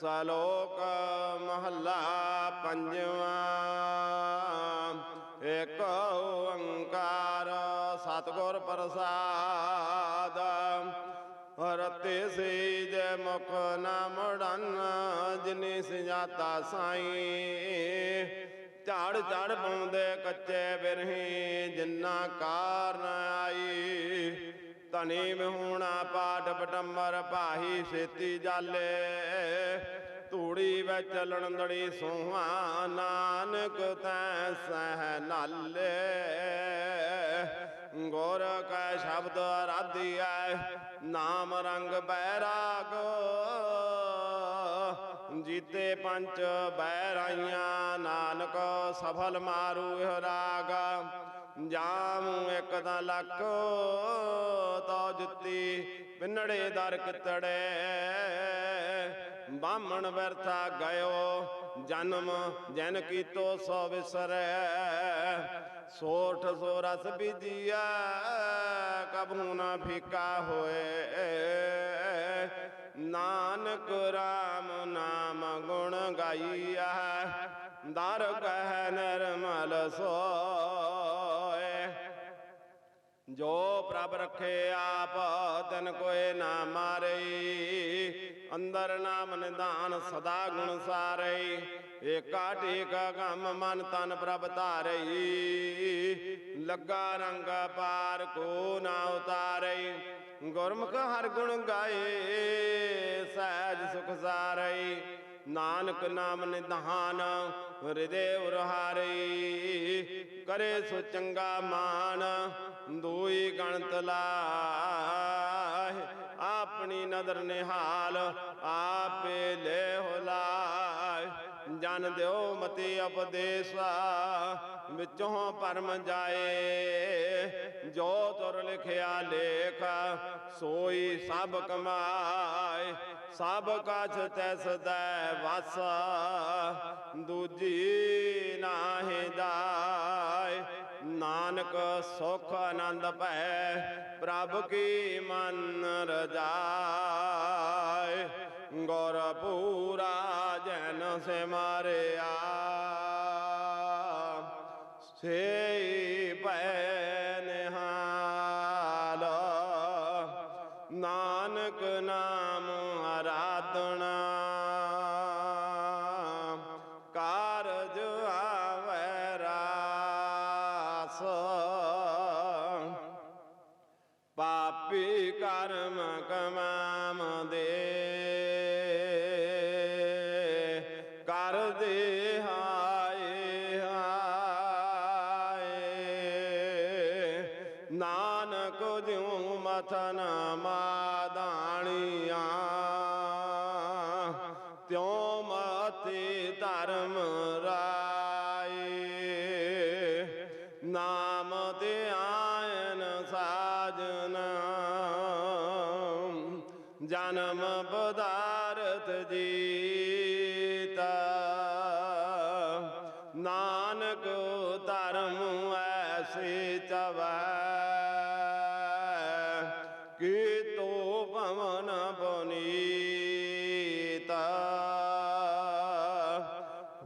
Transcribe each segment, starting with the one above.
ਸਲੋਕ ਮਹੱਲਾ ਪੰਜਵਾਂ। ਏਕ ਓੰਕਾਰ ਸਤਿਗੁਰ ਪ੍ਰਸਾਦ। ਰਤੇ ਸੇ ਜੈ ਮੁਖ ਨਾ ਮੁੜਨ, ਜਿਨੀ ਸਜਾਤਾ ਸਾਈਂ। ਝਾੜ ਝਾੜ ਪਾਉਂਦੇ ਕੱਚੇ ਬਿਰਹੀ, ਜਿੰਨਾ ਕਾਰਨ ਆਈ, ਧਨੀ ਮਹੂਣਾ ਪਾਠ ਪਟੰਬਰ ਭਾਹੀ ਛੇਤੀ ਜਾਲੇ। ਧੂੜੀ ਵਿੱਚ ਲਣਦੜੀ ਸੋਹਾ, ਨਾਨਕ ਤੈ ਸਹਿ ਨਾਲੇ। ਗੁਰ ਕੈ ਸ਼ਬਦ ਰਾਧੀਐ ਨਾਮ ਰੰਗ ਬੈਰਾਗ। ਜੀਤੇ ਪੰਚ ਬੈਰਾਈਆਂ, ਨਾਨਕ ਸਫਲ ਮਾਰੂ ਇਹ ਰਾਗ। ਜਾਮ ਇੱਕ ਤਾਂ ਲੱਕ ਤੋ ਜੁੱਤੀ ਪਿੰਨੜੇ ਦਰ ਕਿਤੜੇ ਬਾਹਮਣ ਵਰਥਾ ਗਇਓ, ਜਨਮ ਜਨ ਕੀਤੋ ਸੋ ਵਿਸਰੈ। ਸੋਠ ਸੋ ਰਸ ਬੀਜੀਆ ਕਬੂ ਨਾ ਫਿਕਾ ਹੋਏ। ਨਾਨਕ ਰਾਮ ਨਾਮ ਗੁਣ ਗਾਈਆ ਦਰ ਕਹਿ ਨਿਰਮਲ ਸੋ। ਜੋ ਪ੍ਰਭ ਰਖੇ ਆਪ, ਤਨ ਕੋਏ ਨਾ ਮਾਰੇ ਅੰਦਰ ਨਾਮ ਨਿਧਾਨ ਸਦਾ ਗੁਣ ਸਾਰੇ ਏਕਾ ਟੇਕਾ ਕੰਮ ਮਨ ਤਨ ਪ੍ਰਭ ਧਾਰਈ। ਲੱਗਾ ਰੰਗ ਪਾਰ ਕੋ ਨਾ ਉਤਾਰਈ। ਗੁਰਮੁਖ ਹਰ ਗੁਣ ਗਾਏ, ਸਹਿਜ ਸੁਖ ਸਾਰਈ। ਨਾਨਕ ਨਾਮ ਨਿਧਾਨ ਹਿਰਦੇ ਉਰਹਾਰੀ ਕਰੇ ਸੋ ਚੰਗਾ ਮਾਨ ਦੂਈ ਗਣਤ ਲਾਹ, ਆਪਣੀ ਨਦਰ ਨਿਹਾਲ, ਆਪੇ ਲੈ ਹੁਲਾਹ ਜਨ ਦਿਓ ਮਤੀ ਉਪਦੇਸਾ ਵਿੱਚੋਂ ਪਰਮ ਜਾਏ। ਜੋ ਤੁਰ ਲਿਖਿਆ ਲੇਖ, ਸੋਈ ਸਭ ਕਮਾਏ। ਸਭ ਕਾਛ ਤੈਸ ਦੈ ਵਸ, ਦੂਜੀ ਨਾਨਕ ਸੁਖ ਆਨੰਦ ਭੈ ਪ੍ਰਭ ਕੀ ਮਨ ਰਜਾਏ। ਗੁਰ ਪੂਰਾ ਜਨ ਸੇ ਮਾਰਿਆ ਸੇ ਮਥਨ ਤਿਉ ਮਤੇ ਧਰਮ ਰਾਏ। ਨਾਮ ਤੇ ਆਇਨ ਸਾਜਨ। ਜਨਮ ਪਦਾਰਥ ਜੀ।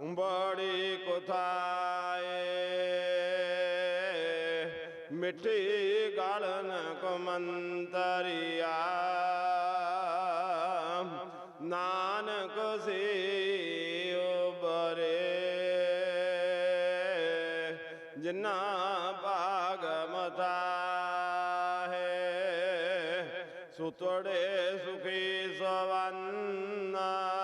ਬੜੀ ਕੁਥਾਏ ਮਿੱਠੀ ਗਾਲਨ ਕਮੰਤਰੀਆ। ਨਾਨਕ ਸੇ ਉਬਰੇ ਜਿਨਾ ਭਾਗ ਮਤਾ ਹੈ ਸੁਤੜੇ ਸੁਖੀ ਸਵੰਨਾ।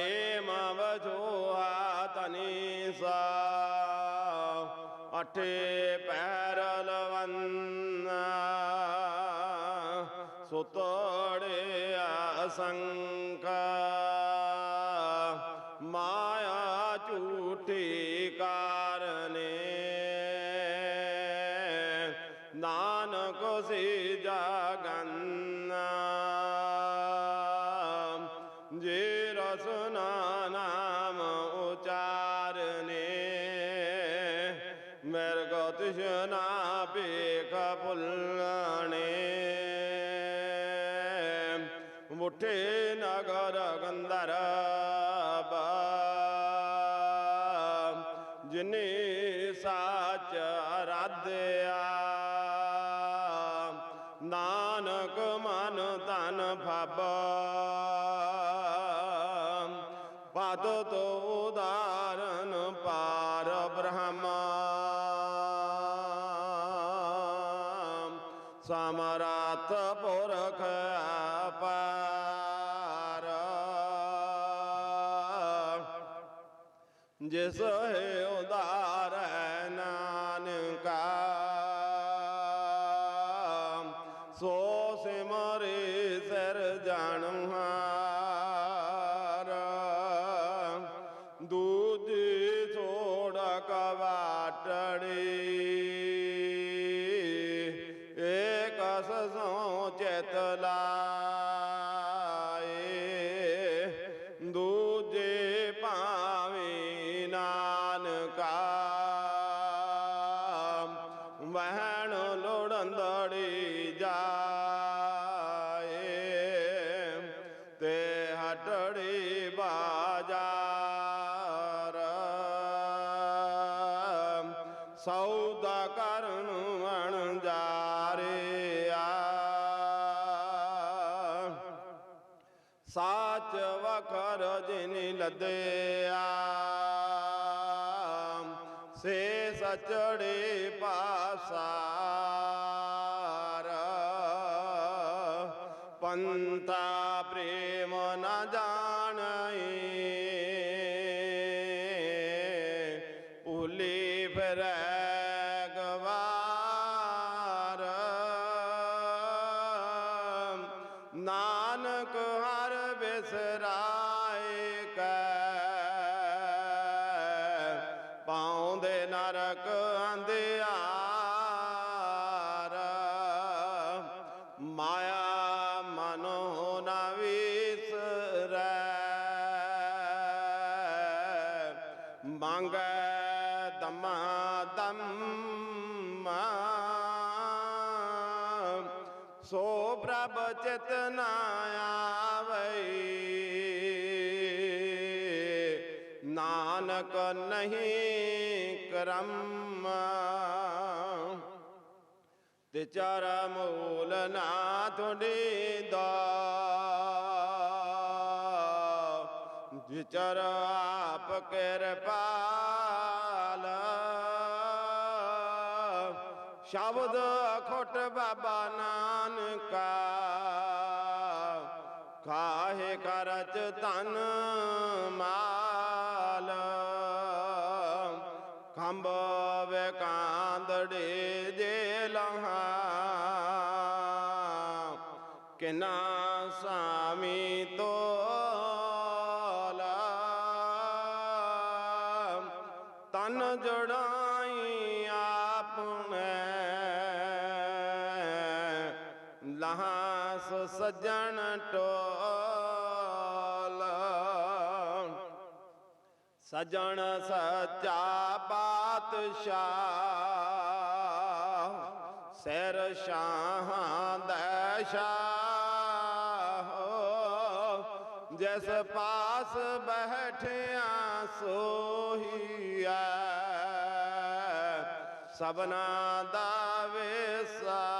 ਪ੍ਰੇਮ ਵਜੋਆ ਤਨੀ ਸਾ। ਅਠੇ ਪੈਰ ਲਵੰਨਾ। ਸੁਤੜੇ ਸੰਗ ਭੇਖ ਭੁੱਲਣੇ ਨਗਰ ਗੰਦਰ ਬਾ ਸਾਚ ਅਰਾਧਿਆ ਨਾਨਕ ਮਨ ਤਨ ਫਾਬਾ। ਜਿਸ ਹੈ ਵਹਿਣ ਲੋੜੰਦੜੀ ਜਾਏ ਤੇ ਹਟੜੀ ਬਾਜ਼ਾਰ। ਸੌਦਾ ਕਰਨ ਅਣਜਾਰਿਆ ਸਾਚ ਵਖਰ ਜਿਨ ਲਦਿਆ। ਸੇ ਸਚੜੇ ਪਾਸਾਰ। ਪੰਤਾ ਪ੍ਰੇਮ ਨ ਜਾਣਈ ਮੰਗੈ ਦਮਾ ਦਮ। ਸੋ ਪ੍ਰਭ ਚਿਤਨਾ ਆਵਈ। ਨਾਨਕ ਨਹੀਂ ਕਰਮ। ਤੇ ਚਾਰ ਮੂਲ ਨਾ ਤੁਹਾਡੀ ਦਾ। ਚਰ ਆਪ ਕਿਰਪਾਲ। ਸ਼ਬਦ ਅਖੋਟ ਬਾਬਾ ਨਾਨਕਾ। ਕਾਹੇ ਕਰਚ ਤਨ ਮਾਲ। ਖੰਭ ਵੇ ਕਾਂਦੜੇ ਜੇ ਲਹਾ। ਕਿਨਾ ਸਾਮੀ ਤੋਲਾ ਸਜਣ ਟੋਲ। ਸਜਣ ਸੱਚਾ ਪਾਤਸ਼ਾਹ, ਸਿਰ ਸ਼ਾਹਾਂ ਦਾ ਸ਼ਾਹ। ਜਿਸ ਪਾਸ ਬੈਠਿਆ ਸੋਹੀਐ ਸਬਨਾ ਦਾ ਵਿਸਾਹ